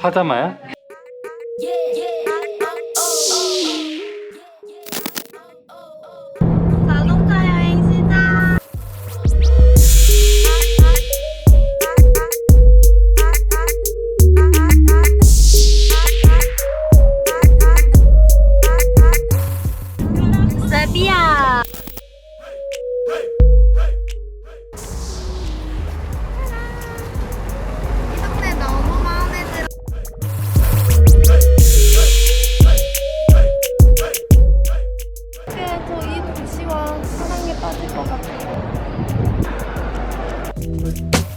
파자마야? 자동차 여행 시작. 세비야. 이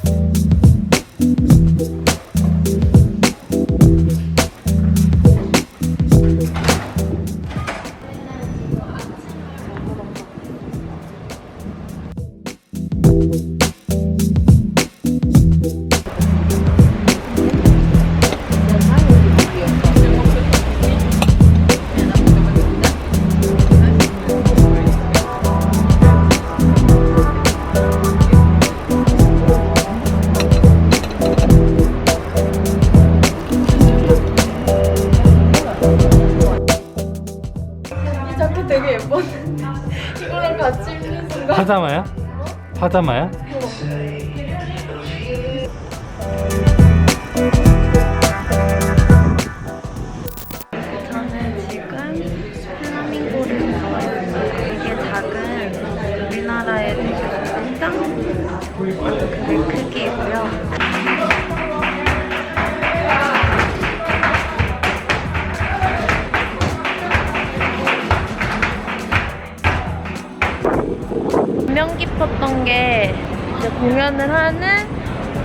되게 예뻐. 이거랑 같이 입는 순간. 파자마야? 파자마야? 저는 지금 플라밍고를 가요. 되게 작은 우리나라의 되게 짱짱 그 크기고요. 인명 깊었던 게 이제 공연을 하는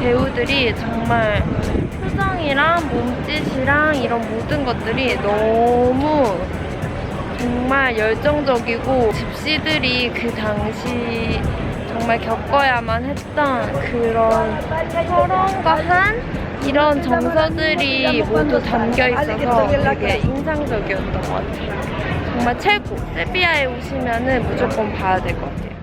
배우들이 정말 표정이랑 몸짓이랑 이런 모든 것들이 너무 정말 열정적이고 집시들이 그 당시 정말 겪어야만 했던 그런 서러움과 한 이런 정서들이 모두 담겨 있어서 되게 인상적이었던 것 같아요. 정말 최고! 세비야에 오시면은 무조건 봐야 될 것 같아요.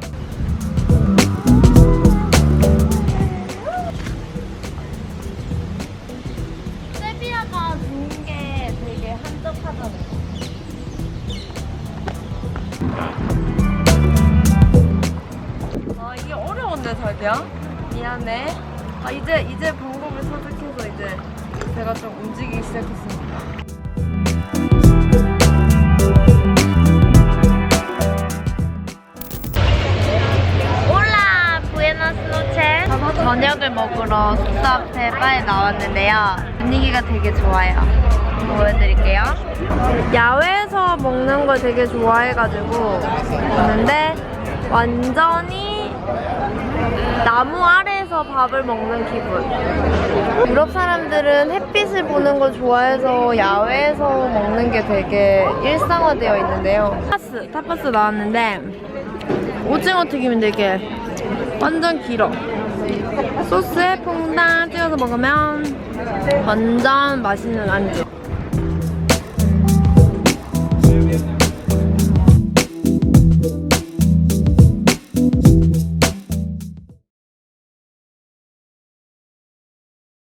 자기야? 미안해. 아 이제 이제 방법을 터득해서 이제 제가 좀 움직이기 시작했습니다. 올라 부에노스 노체 저녁을 먹으러 숙소 앞에 바에 나왔는데요 분위기가 되게 좋아요 보여드릴게요 야외에서 먹는 걸 되게 좋아해가지고 왔는데 완전히 나무 아래에서 밥을 먹는 기분 유럽 사람들은 햇빛을 보는 걸 좋아해서 야외에서 먹는 게 되게 일상화되어 있는데요 타파스, 타파스 나왔는데 오징어 튀김이 되게 완전 길어. 소스에 퐁당 찍어서 먹으면 완전 맛있는 안주.